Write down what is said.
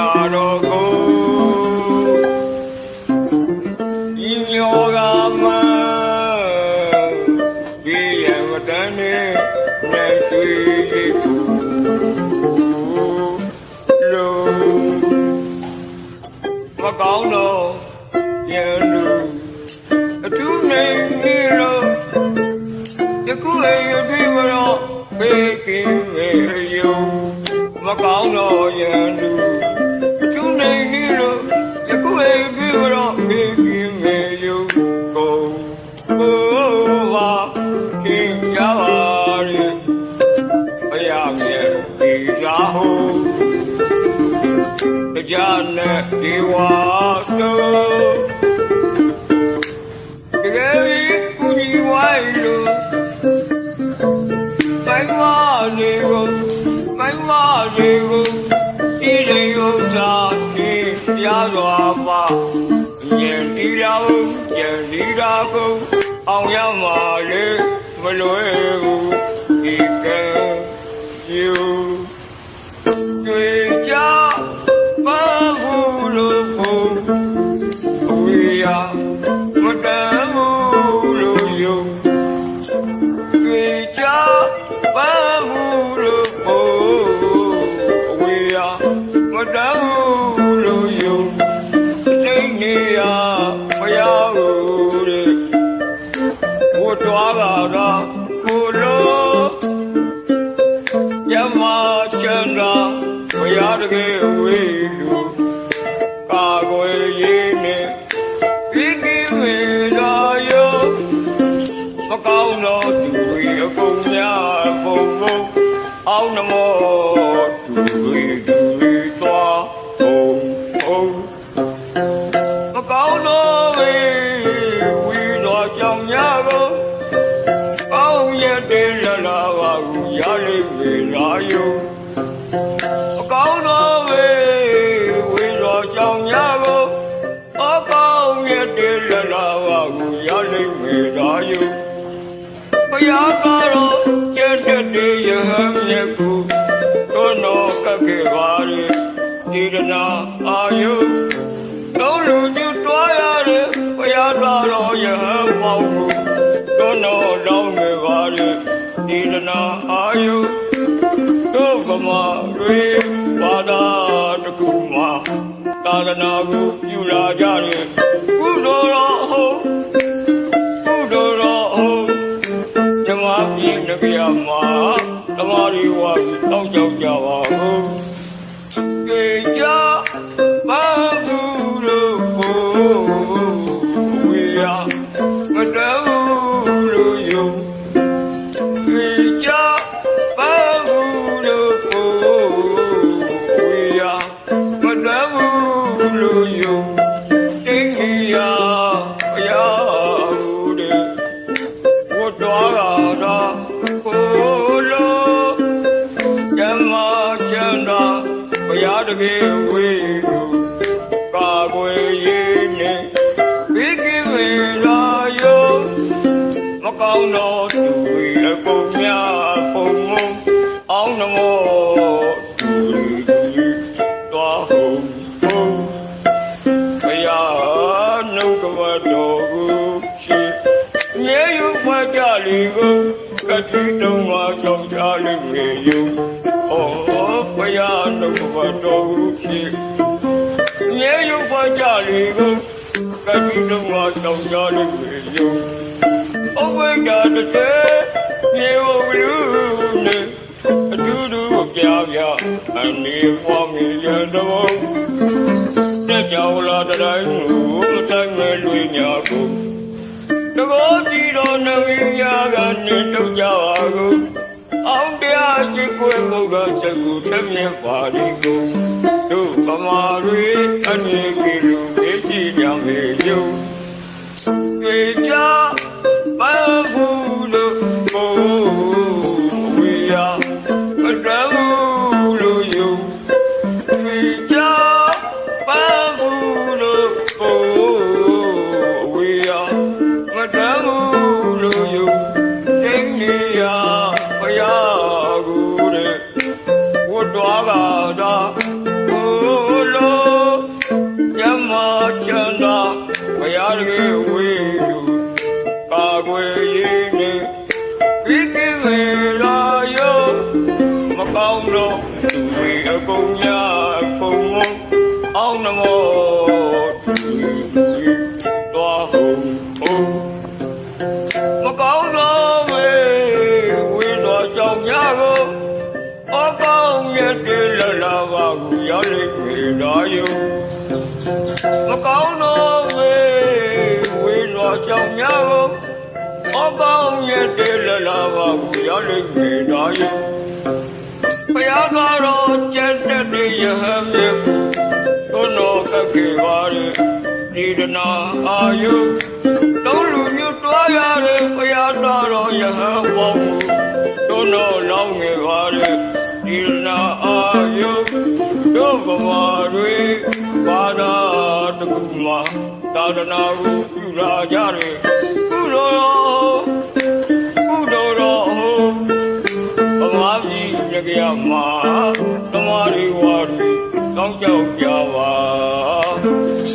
ဒီသာတော်ကိုဤယောဂမဒီယဝတ္တနေနေရှိသူလုံးမကောင်းတော့ရန်လူအထူးနေပြီတော့ယခုလည်းရပြီမတော့ဘေးကင်းမေယုမကောင်း တရားနဲ့ဒီဝါတို့တကယ်ကြီးကုကြီးဝိုင်းလို့ဆိုင်မနေကိုဆိုင်မနေကိုဒီလေဥစ္စာဒီတရားတော်ပါဉာဏ်ဒီတော်ဉာဏ်ဒီတော်ကိုအောင်ရမှာလေမလွယ်ဘူးဒီကံယူ တကယ်ဝေလူကာကွယ်ရေးနဲ့ဒီကိဝေလာယောမကောင်းသောသူဝေအကုန်များပုံပုံအောင်နမောသူဝေသူဝေသွားပုံပုံမကောင်းသောဝေဝေတော်ကြောင့်များကိုအောင်ရတဲ့လလာပါကူရလိမ့်မေလာ င်းရတဲ့လလာပါကူရလိမ့်မေလာယုဘုရားကတော့ကျက်တဲ့ရဟန်းမြတ်ကိုသောတော်ကပ်ခဲ့ပါလေဒီရနာအာယုလုံးလူကျတွားရတဲ့ဘုရားတော်ရဟန်းပေါင်းကိုသောနောလောင်းငယ်ပါလေဒီလနာအာယုတို့ဗမာတွေဘာသာတကူမှာ သာသနာကိုပြုလာကြတယ်ကုသိုလ်တော်ဟုတ်ကုသိုလ်တော်ဟုတ်ဓမ္မပြည်နဂရမှာဓမ္မရီဝါကိုတောက်ကြောက်ကြပါဦး တော်လာတာကိုလိုဓမ္မချမ်းသာဘုရားတကယ်ဝေလူကာကွယ်ရေးနဲ့ဘိကိဝေလာယောမကောင်းသောသူတွေအကုန်များပုံမုံအောင်နမောသူတွေတော်ဟုတ်ဟုတ်ဘုရားနှုတ်ကပတော် ကြလီကိုကတိတုံးမှာကြောက်ကြလိမ့်မေယုဩဘုရားနှုတ်ကပတော်ကိုရှိမြေယုမကြလီကိုကတိတုံးမှာကြောက်ကြလိမ့်မေယုဩဝိဒါတတေမြေဝလူနေအတူတူပြပြအနေပွားမြေရတော်တက်ကြောင်လာတိုင်းကိုမတိုင်း ဝိညာကနေတုတ်ကြပါကိုအောင်တရားရှိခွေဘုရားချက်ကိုတမျက်ပါလိကိုတို့ပမာတွေအနေကြီးလူမေးကြည့်ကြမေယုတွေ့ကြ ရေးနေဒီကိလေသာယောမကောင်းတော့သူတွေအကုန်ရအကုန်အောင်နမောတော်ဟုံဟုံမကောင်းတော့မေဝိတော်ဆောင်ရတော့အပေါင်းရဲ့တေလလာကကိုရောက်လေတော်ယုံမကောင်းတော့မေဝိတော်ဆောင်ရတော့ အကောင်းရဲ့တေလလာပါကူရောက်လိမ့်မေတော်ယုဘုရားကတော့ကျက်တဲ့ရဟန်းမြတ်ကိုတော်ကကေပါရဒီဒနာအာယုလုံးလူမျိုးတွားရတဲ့ဘုရားတော်ရဟန်းပေါင်းကိုတော်လောင်းငယ်ပါရဒီဒနာအာယုတို့ဘဝတွေဘာသာတကူမှာသာသနာကိုပြုလာကြတယ်ကုသိုလ် ကြရမှာသမာဓိဝါရီကောင်းကြောက်ကြပါ